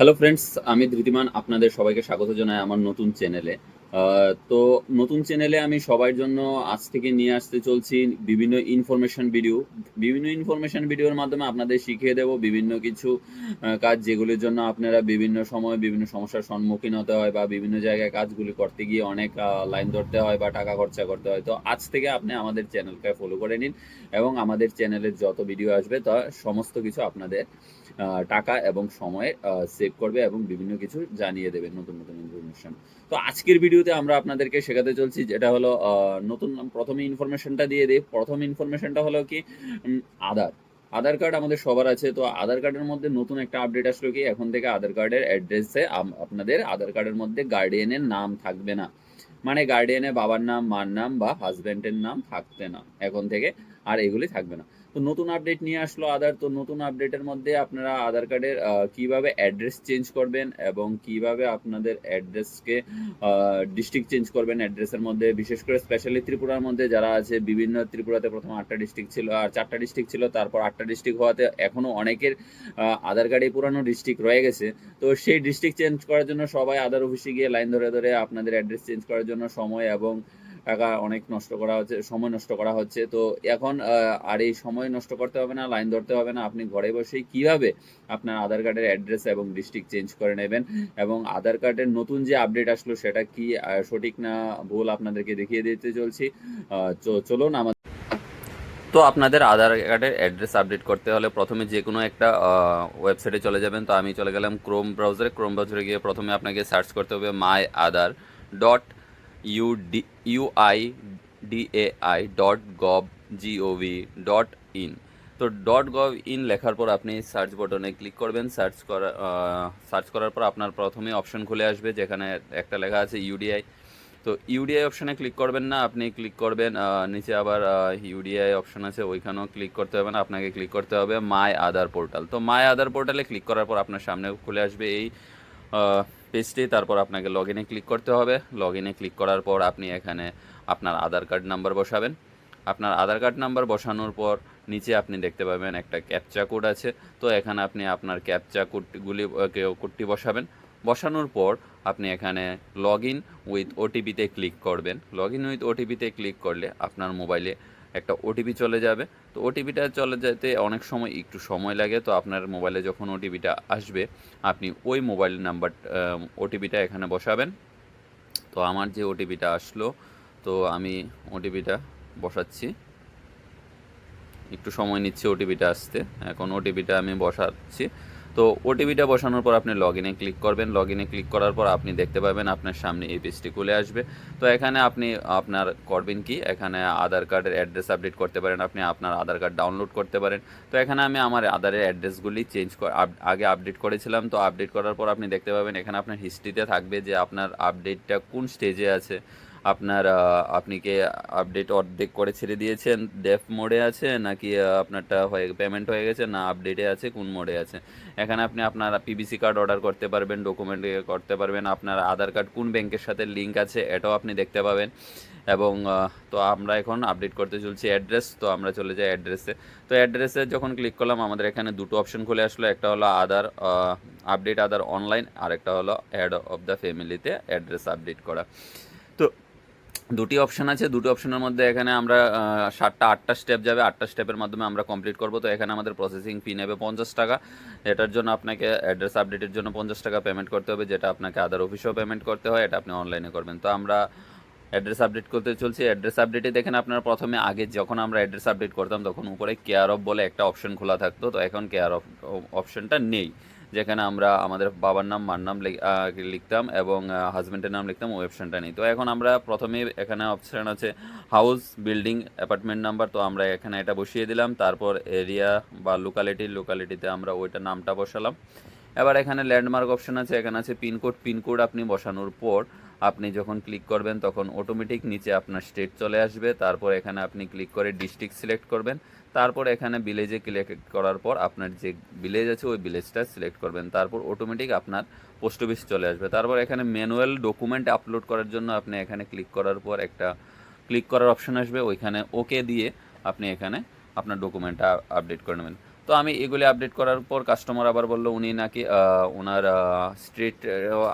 Hello friends আমি ধৃতিমান, আপনাদের সবাইকে স্বাগত জানাই আমার নতুন চ্যানেলে। তো নতুন চ্যানেলে আমি সবার জন্য আজ থেকে নিয়ে আসতে চলছি বিভিন্ন ইনফরমেশন ভিডিও বিভিন্ন ইনফরমেশন ভিডিওর মাধ্যমে আপনাদের শিখিয়ে দেব বিভিন্ন কিছু কাজ যেগুলির জন্য আপনারা বিভিন্ন সময় বিভিন্ন সমস্যার সম্মুখীন হতে হয় বা বিভিন্ন জায়গায় কাজগুলি করতে গিয়ে অনেক লাইন ধরতে হয় বা টাকা খরচা করতে হয়। তো আজ থেকে আপনি আমাদের চ্যানেলকে ফলো করে নিন এবং আমাদের চ্যানেলের যত ভিডিও আসবে তা সমস্ত কিছু আপনাদের টাকা এবং সময় সেভ করবে এবং বিভিন্ন কিছু জানিয়ে দেবে নতুন নতুন ইনফরমেশন তো আজকের ভিডিওতে আমরা আপনাদেরকে শেখাতে চলছি যেটা হলো নতুন, প্রথমে ইনফরমেশনটা দিয়ে দিই। প্রথম ইনফরমেশনটা হলো কি আধার। আধার কার্ড আমাদের সবার আছে, তো আধার কার্ডের মধ্যে নতুন একটা আপডেট আসলো কি, এখন থেকে আধার কার্ডের অ্যাড্রেসে আপনাদের আধার কার্ডের মধ্যে গার্ডিয়ানের নাম থাকবে না। মানে গার্ডিয়ানের বাবার নাম, মার নাম বা হাজব্যান্ডের নাম থাকবে না, এখন থেকে আর এগুলি থাকবে না। তো নতুন আপডেট নিয়ে আসলো আধার তো নতুন আপডেটের মধ্যে আপনারা আধার কার্ডের কীভাবে অ্যাড্রেস চেঞ্জ করবেন এবং কীভাবে আপনাদের অ্যাড্রেসকে ডিস্ট্রিক্ট চেঞ্জ করবেন অ্যাড্রেসের মধ্যে? বিশেষ করে স্পেশালি ত্রিপুরার মধ্যে যারা আছে, বিভিন্ন ত্রিপুরাতে প্রথম আটটা ডিস্ট্রিক্ট ছিল, আর চারটা ডিস্ট্রিক্ট ছিল, তারপর আটটা ডিস্ট্রিক্ট হওয়াতে এখনও অনেকের আধার কার্ডে পুরানো ডিস্ট্রিক্ট রয়ে গেছে। তো সেই ডিস্ট্রিক্ট চেঞ্জ করার জন্য সবাই আধার অফিসে গিয়ে লাইন ধরে ধরে আপনাদের অ্যাড্রেস চেঞ্জ করার জন্য সময় এবং টাকা অনেক নষ্ট করা হচ্ছে, সময় নষ্ট করা হচ্ছে। তো এখন আর এই সময় নষ্ট করতে হবে না, লাইন ধরতে হবে না। আপনি ঘরে বসেই কীভাবে আপনার আধার কার্ডের অ্যাড্রেস এবং ডিস্ট্রিক্ট চেঞ্জ করে নেবেন এবং আধার কার্ডের নতুন যে আপডেট আসলো, সেটা কি সঠিক না ভুল আপনাদেরকে দেখিয়ে দিতে চলছি। চলুন আমাদের তো আপনাদের আধার কার্ডের অ্যাড্রেস আপডেট করতে হলে প্রথমে যে কোনো একটা ওয়েবসাইটে চলে যাবেন। তো আমি চলে গেলাম ক্রোম ব্রাউজারে ক্রোম ব্রাউজারে গিয়ে প্রথমে আপনাকে সার্চ করতে হবে my Aadhaar dot U D U I dot gov G O V dot in তো ডট গভ ইন লেখার পর আপনি সার্চ বটনে ক্লিক করবেন। সার্চ করা সার্চ করার পর আপনার প্রথমে অপশন খুলে আসবে, যেখানে একটা লেখা আছে ইউডিআই তো ইউডিআই অপশানে ক্লিক করবেন না, আপনি ক্লিক করবেন নিচে আবার ইউডিআই অপশান আছে, ওইখানেও ক্লিক করতে হবে না, আপনাকে ক্লিক করতে হবে মাই আধার পোর্টাল তো মাই আধার পোর্টালে ক্লিক করার পর আপনার সামনে খুলে আসবে এই পেজটি, তারপর আপনাকে লগ ইনে ক্লিক করতে হবে। লগ ইনে ক্লিক করার পর আপনি এখানে আপনার আধার কার্ড নাম্বার বসাবেন। আপনার আধার কার্ড নাম্বার বসানোর পর নিচে আপনি দেখতে পাবেন একটা ক্যাপচা কোড আছে। তো এখানে আপনি আপনার ক্যাপচা কোডগুলি কোডটি বসাবেন। বসানোর পর আপনি এখানে লগ ইন উইথ ওটিপিতে ক্লিক করবেন। লগ ইন উইথ ওটিপিতে ক্লিক করলে আপনার মোবাইলে একটা ওটিপি চলে যাবে। তো ওটিপিটা চলে যেতে অনেক সময় একটু সময় লাগে। তো আপনার মোবাইলে যখন ওটিপিটা আসবে, আপনি ওই মোবাইল নাম্বার ওটিপিটা এখানে বসাবেন। তো আমার যে ওটিপিটা আসলো, তো আমি ওটিপিটা বসাচ্ছি। একটু সময় নিচ্ছে ওটিপিটা আসতে। এখন ওটিপিটা আমি বসাচ্ছি। তো ওটিপিটা বসানোর পর আপনি লগ ইনে ক্লিক করবেন। লগ ইনে ক্লিক করার পর আপনি দেখতে পাবেন আপনার সামনে এই পেজটি খুলে আসবে। তো এখানে আপনি আপনার করবেন কি? এখানে আধার কার্ডের অ্যাড্রেস আপডেট করতে পারেন। আপনি আপনার আধার কার্ড ডাউনলোড করতে পারেন। তো এখানে আমি আমার আধারের অ্যাড্রেসগুলি চেঞ্জ আগে আপডেট করেছিলাম। তো আপডেট করার পর আপনি দেখতে পাবেন এখানে আপনার হিস্ট্রিতে থাকবে যে আপনার আপডেটটা কোন স্টেজে আছে। আপনার আপনি কি আপডেট অর্ধেক করে ছেড়ে দিয়েছেন? ডেফ মোডে আছে নাকি আপনারটা হয়ে পেমেন্ট হয়ে গেছে? না আপডেটে আছে, কোন মোডে আছে? এখানে আপনি আপনার পিবিসি কার্ড অর্ডার করতে পারবেন ডকুমেন্ট করতে পারবেন। আপনার আধার কার্ড কোন ব্যাংকের সাথে লিঙ্ক আছে, এটাও আপনি দেখতে পাবেন। এবং তো আমরা এখন আপডেট করতে চলছি অ্যাড্রেস তো আমরা চলে যাই অ্যাড্রেসে তো অ্যাড্রেসে যখন ক্লিক করলাম, আমাদের এখানে দুটো অপশন খুলে আসলো। একটা হলো আধার আপডেট আধার অনলাইন আর একটা হলো অ্যাড অফ দ্য ফ্যামিলিতে অ্যাড্রেস আপডেট করা। দুটি অপশন আছে। দুটি অপশনের মধ্যে এখানে আমরা সাতটা, আটটা স্টেপ যাবে। আটটা স্টেপের মাধ্যমে আমরা কমপ্লিট করব। তো এখানে আমাদের প্রসেসিং ফি নেবে পঞ্চাশ টাকা। এটার জন্য আপনাকে অ্যাড্রেস আপডেটের জন্য পঞ্চাশ টাকা পেমেন্ট করতে হবে, যেটা আপনাকে আদার অফিসেও পেমেন্ট করতে হয়। এটা আপনি অনলাইনে করবেন। তো আমরা অ্যাড্রেস আপডেট করতে চলছি। অ্যাড্রেস আপডেটে দেখেন আপনারা প্রথমে আগে যখন আমরা অ্যাড্রেস আপডেট করতাম, তখন উপরে কেয়ার অফ বলে একটা অপশন খোলা থাকতো। তো এখন কেয়ার অফ অপশনটা নেই। যেখানে আমরা আমাদের বাবার নাম, মার নাম লিখতাম এবং হাজব্যান্ডের নাম লিখতাম অপশনটা নেই। তো এখন আমরা প্রথমে এখানে অপশান আছে হাউস বিল্ডিং অ্যাপার্টমেন্ট নাম্বার তো আমরা এখানে এটা বসিয়ে দিলাম। তারপর এরিয়া বা লোকালিটি লোকালিটিতে আমরা ওইটা নামটা বসালাম। এবার এখানে ল্যান্ডমার্ক অপশান আছে, এখানে আছে পিনকোড পিনকোড আপনি বসানোর পর আপনি যখন ক্লিক করবেন, তখন অটোমেটিক নিচে আপনার স্টেট চলে আসবে। তারপর এখানে আপনি ক্লিক করে ডিস্ট্রিক্ট সিলেক্ট করবেন। তারপর এখানে ভিলেজে ক্লিক করার পর আপনার যে ভিলেজ আছে, ওই ভিলেজটা সিলেক্ট করবেন। তারপর অটোমেটিক আপনার পোস্ট অফিস চলে আসবে। তারপর এখানে ম্যানুয়াল ডকুমেন্ট আপলোড করার জন্য আপনি এখানে ক্লিক করার পর একটা ক্লিক করার অপশন আসবে। ওইখানে ওকে দিয়ে আপনি এখানে আপনার ডকুমেন্টটা আপডেট করে নেবেন। তো আমি এগুলি আপডেট করার পর কাস্টমার আবার বলল উনি নাকি ওনার স্ট্রিট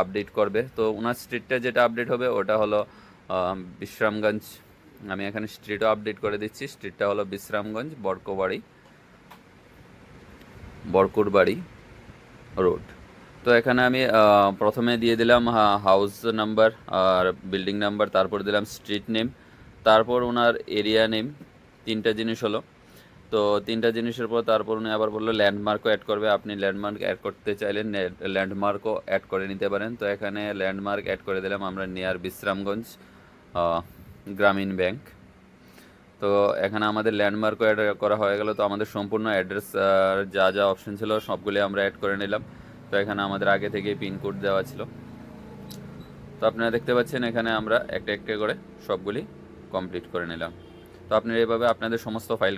আপডেট করবে। তো ওনার স্ট্রিটটা যেটা আপডেট হবে ওটা হলো বিশ্রামগঞ্জ। আমি এখানে স্ট্রিটও আপডেট করে দিচ্ছি। স্ট্রিটটা হলো বিশ্রামগঞ্জ, বরকোবাড়ি। বরকুরবাড়ি রোড তো এখানে আমি প্রথমে দিয়ে দিলাম হাউস নাম্বার আর বিল্ডিং নাম্বার তারপর দিলাম স্ট্রিট নেম তারপর ওনার এরিয়া নেম তিনটা জিনিস হলো। তো তিনটা জিনিসের পর তারপর উনি আবার বলল ল্যান্ডমার্কও অ্যাড করবে। আপনি ল্যান্ডমার্ক অ্যাড করতে চাইলে ল্যান্ডমার্কও অ্যাড করে নিতে পারেন। তো এখানে ল্যান্ডমার্ক অ্যাড করে দিলাম আমরা নিয়ার বিশ্রামগঞ্জ গ্রামীণ ব্যাংক। তো এখানে আমাদের ল্যান্ডমার্কও অ্যাড করা হয়ে গেল। তো আমাদের সম্পূর্ণ অ্যাড্রেস যা যা অপশন ছিল সবগুলি আমরা অ্যাড করে নিলাম। তো এখানে আমাদের আগে থেকেই পিনকোড দেওয়া ছিল। তো আপনারা দেখতে পাচ্ছেন এখানে আমরা একটা একটা করে সবগুলি কমপ্লিট করে নিলাম। তো আপনারা এভাবে আপনাদের সমস্ত ফাইল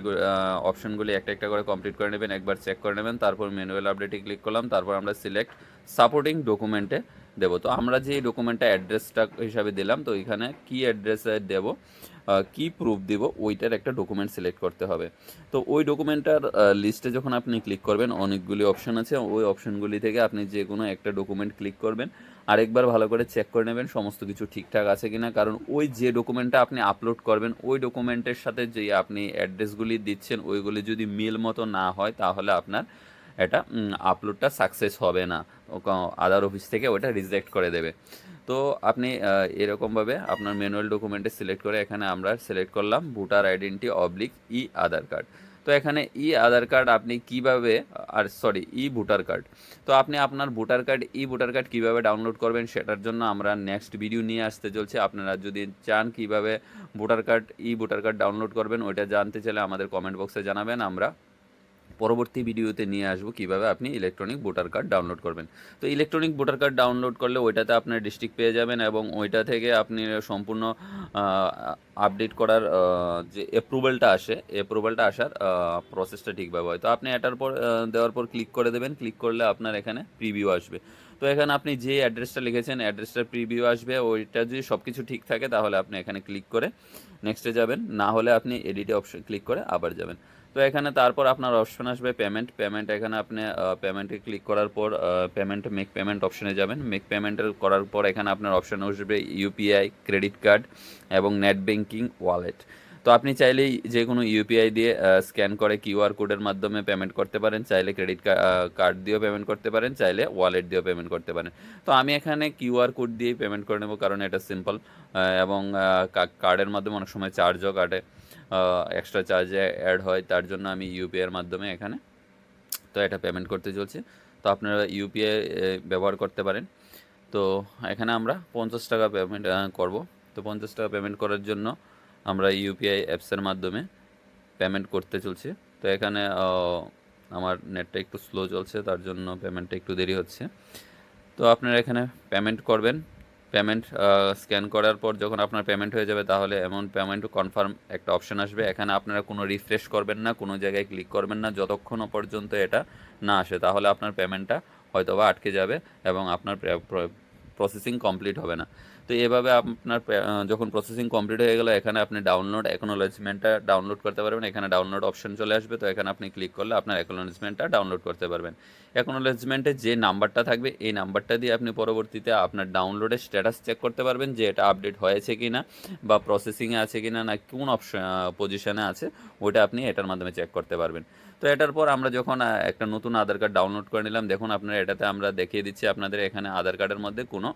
অপশনগুলি একটা একটা করে কমপ্লিট করে নেবেন, একবার চেক করে নেবেন, তারপর ম্যানুয়াল আপডেটে ক্লিক করলাম, তারপর আমরা সিলেক্ট সাপোর্টিং ডকুমেন্টে দেবো। তো আমরা যে ডকুমেন্টটা অ্যাড্রেসটা হিসাবে দিলাম, তো এখানে কি অ্যাড্রেসে দেবো। কি প্রুফ দিব, ওইটার একটা ডকুমেন্ট সিলেক্ট করতে হবে। তো ওই ডকুমেন্টটার লিস্টে যখন আপনি ক্লিক করবেন, অনেকগুলি অপশন আছে, ওই অপশনগুলি থেকে আপনি যে কোনো একটা ডকুমেন্ট ক্লিক করবেন, আরেকবার ভালো করে চেক করে নেবেন, সমস্ত কিছু ঠিকঠাক আছে কিনা, কারণ ওই যে ডকুমেন্টটা আপনি আপলোড করবেন, ওই ডকুমেন্টের সাথে যে আপনি অ্যাড্রেসগুলি দিচ্ছেন, ওইগুলি যদি মিল মতো না হয়, তাহলে আপনার এটা আপলোডটা সাকসেস হবে না। আদার অফিস থেকে ওটা রিজেক্ট করে দেবে। তো আপনি এরকমভাবে আপনার ম্যানুয়াল ডকুমেন্টে সিলেক্ট করে এখানে আমরা সিলেক্ট করলাম ভোটার আইডেন্টি অবলিক ই আধার কার্ড তো এখানে ই আধার কার্ড আপনি কীভাবে, আর সরি ই ভোটার কার্ড তো আপনি আপনার voter card e voter card কীভাবে ডাউনলোড করবেন সেটার জন্য আমরা নেক্সট ভিডিও নিয়ে আসতে চলছে। আপনারা যদি চান কীভাবে voter card e voter card download করবেন, ওইটা জানতে চাইলে আমাদের কমেন্ট বক্সে জানাবেন। আমরা পরবর্তী ভিডিওতে নিয়ে আসব কীভাবে আপনি ইলেকট্রনিক ভোটার কার্ড ডাউনলোড করবেন। তো ইলেকট্রনিক ভোটার কার্ড ডাউনলোড করলে ওইটাতে আপনার ডিস্ট্রিক্ট পেয়ে যাবেন এবং ওইটা থেকে আপনি সম্পূর্ণ আপডেট করার যে অ্যাপ্রুভালটা আসে অ্যাপ্রুভালটা আসার প্রসেসটা ঠিকভাবে হয়। তো আপনি এটার পর দেওয়ার পর ক্লিক করে দেবেন। ক্লিক করলে আপনার এখানে প্রিভিউ আসবে। তো এখানে আপনি যে অ্যাড্রেসটা লিখেছেন অ্যাড্রেসটার প্রিভিউ আসবে। ওইটা যদি সব কিছু ঠিক থাকে, তাহলে আপনি এখানে ক্লিক করে নেক্সটে যাবেন। না হলে আপনি এডিটে অপশন ক্লিক করে আবার যাবেন। তো এখানে তারপর আপনার অপশন আসবে পেমেন্ট পেমেন্ট এখানে আপনি পেমেন্টে ক্লিক করার পর পেমেন্ট মেক পেমেন্ট অপশনে যাবেন। মেক পেমেন্টের করার পর এখানে আপনার অপশন আসবে ইউপিআই ক্রেডিট কার্ড এবং নেট ব্যাঙ্কিং ওয়ালেট তো আপনি চাইলেই যে কোনো ইউপিআই দিয়ে স্ক্যান করে কিউআর কোডের মাধ্যমে পেমেন্ট করতে পারেন। চাইলে ক্রেডিট কার্ড দিয়েও পেমেন্ট করতে পারেন, চাইলে ওয়ালেট দিয়েও পেমেন্ট করতে পারেন। তো আমি এখানে কিউআর কোড দিয়েই পেমেন্ট করে নেব, কারণ এটা সিম্পল এবং কার্ডের মাধ্যমে অনেক সময় চার্জও কাটে। এক্সট্রা চার্জে অ্যাড হয়, তার জন্য আমি ইউপিআইয়ের মাধ্যমে এখানে, তো এটা পেমেন্ট করতে চলছে। তো আপনারা ইউপিআই ব্যবহার করতে পারেন। তো এখানে আমরা পঞ্চাশ টাকা পেমেন্ট করব। তো পঞ্চাশ টাকা পেমেন্ট করার জন্য আমরা ইউপিআই অ্যাপসের মাধ্যমে পেমেন্ট করতে চলছে। তো এখানে আমার নেটটা একটু স্লো চলছে, তার জন্য পেমেন্টটা একটু দেরি হচ্ছে। তো আপনারা এখানে পেমেন্ট করবেন। পেমেন্ট স্ক্যান করার পর যখন আপনার পেমেন্ট হয়ে যাবে, তাহলে এমন পেমেন্ট কনফার্ম একটা অপশন আসবে। এখানে আপনারা কোনো রিফ্রেশ করবেন না, কোনো জায়গায় ক্লিক করবেন না, যতক্ষণ পর্যন্ত এটা না আসে, তাহলে আপনার পেমেন্টটা হয়তোবা আটকে যাবে এবং আপনার প্রসেসিং কমপ্লিট হবে না। তো এভাবে আপনার যখন প্রসেসিং কমপ্লিট হয়ে গেল, এখানে আপনি ডাউনলোড অ্যাকনোলেজমেন্টটা ডাউনলোড করতে পারবেন। এখানে ডাউনলোড অপশন চলে আসবে, তো এখানে আপনি ক্লিক করলে আপনার অ্যাকনোলেজমেন্টটা ডাউনলোড করতে পারবেন। অ্যাকনোলেজমেন্টে যে নাম্বারটা থাকবে, এই নাম্বারটা দিয়ে আপনি পরবর্তীতে আপনার ডাউনলোডের স্ট্যাটাস চেক করতে পারবেন যে এটা আপডেট হয়েছে কি না বা প্রসেসিংয়ে আছে কি না না কোন অপশন পজিশনে আছে, ওইটা আপনি এটার মাধ্যমে চেক করতে পারবেন। তো এটার পর আমরা যখন একটা নতুন আধার কার্ড ডাউনলোড করে নিলাম, দেখুন আপনার এটাতে আমরা দেখিয়ে দিচ্ছি আপনাদের এখানে আধার কার্ডের মধ্যে কোনো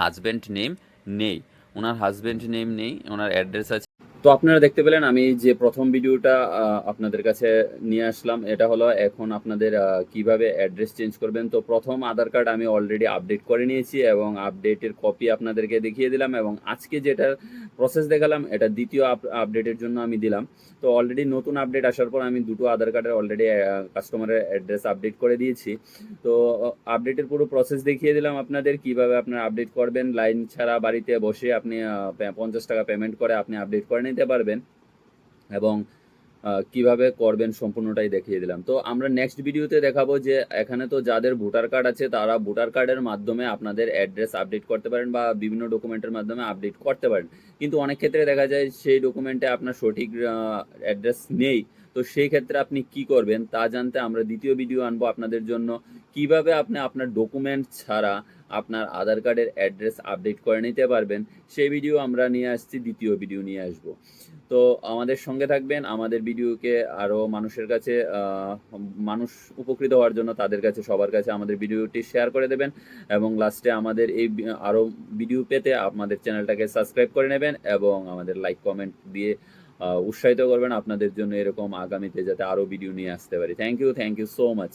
হাজব্যান্ড নেম নেই। ওনার হাজব্যান্ড নেম নেই, ওনার অ্যাড্রেস আছে তো আপনারা দেখতে পেলেন, আমি যে প্রথম ভিডিওটা আপনাদের কাছে নিয়ে আসলাম, এটা হলো এখন আপনাদের কীভাবে অ্যাড্রেস চেঞ্জ করবেন। তো প্রথম আধার কার্ড আমি অলরেডি আপডেট করে নিয়েছি এবং আপডেটের কপি আপনাদেরকে দেখিয়ে দিলাম এবং আজকে যেটা প্রসেস দেখালাম, এটা দ্বিতীয় আপডেটের জন্য আমি দিলাম। তো অলরেডি নতুন আপডেট আসার পর আমি দুটো আধার কার্ডের অলরেডি কাস্টমারের অ্যাড্রেস আপডেট করে দিয়েছি। তো আপডেটের পুরো প্রসেস দেখিয়ে দিলাম আপনাদের, কীভাবে আপনার আপডেট করবেন। লাইন ছাড়া বাড়িতে বসে আপনি পঞ্চাশ টাকা পেমেন্ট করে আপনি আপডেট করে নিতে পারবেন এবং কীভাবে করবেন সম্পূর্ণটাই দেখিয়ে দিলাম। তো আমরা নেক্সট ভিডিওতে দেখাবো যে এখানে তো যাদের ভোটার কার্ড আছে তারা ভোটার কার্ডের মাধ্যমে আপনাদের অ্যাড্রেস আপডেট করতে পারেন বা বিভিন্ন ডকুমেন্টের মাধ্যমে আপডেট করতে পারেন। কিন্তু অনেক ক্ষেত্রে দেখা যায় সেই ডকুমেন্টে আপনার সঠিক অ্যাড্রেস নেই। তো সেই ক্ষেত্রে আপনি কি করবেন তা জানতে আমরা দ্বিতীয় ভিডিও আনব আপনাদের জন্য। কীভাবে আপনি আপনার ডকুমেন্ট ছাড়া আপনার আধার কার্ডের অ্যাড্রেস আপডেট করে নিতে পারবেন, সেই ভিডিও আমরা নিয়ে আসছি, দ্বিতীয় ভিডিও নিয়ে আসব। তো আমাদের সঙ্গে থাকবেন, আমাদের ভিডিওকে আরও মানুষের কাছে মানুষ উপকৃত হওয়ার জন্য তাদের কাছে, সবার কাছে আমাদের ভিডিওটি শেয়ার করে দেবেন এবং লাস্টে আমাদের এই আরও আরও ভিডিও পেতে আমাদের চ্যানেলটাকে সাবস্ক্রাইব করে নেবেন এবং আমাদের লাইক কমেন্ট দিয়ে উৎসাহিত করবেন আপনাদের জন্য এরকম আগামীতে যাতে আরও ভিডিও নিয়ে আসতে পারি। Thank you thank you so much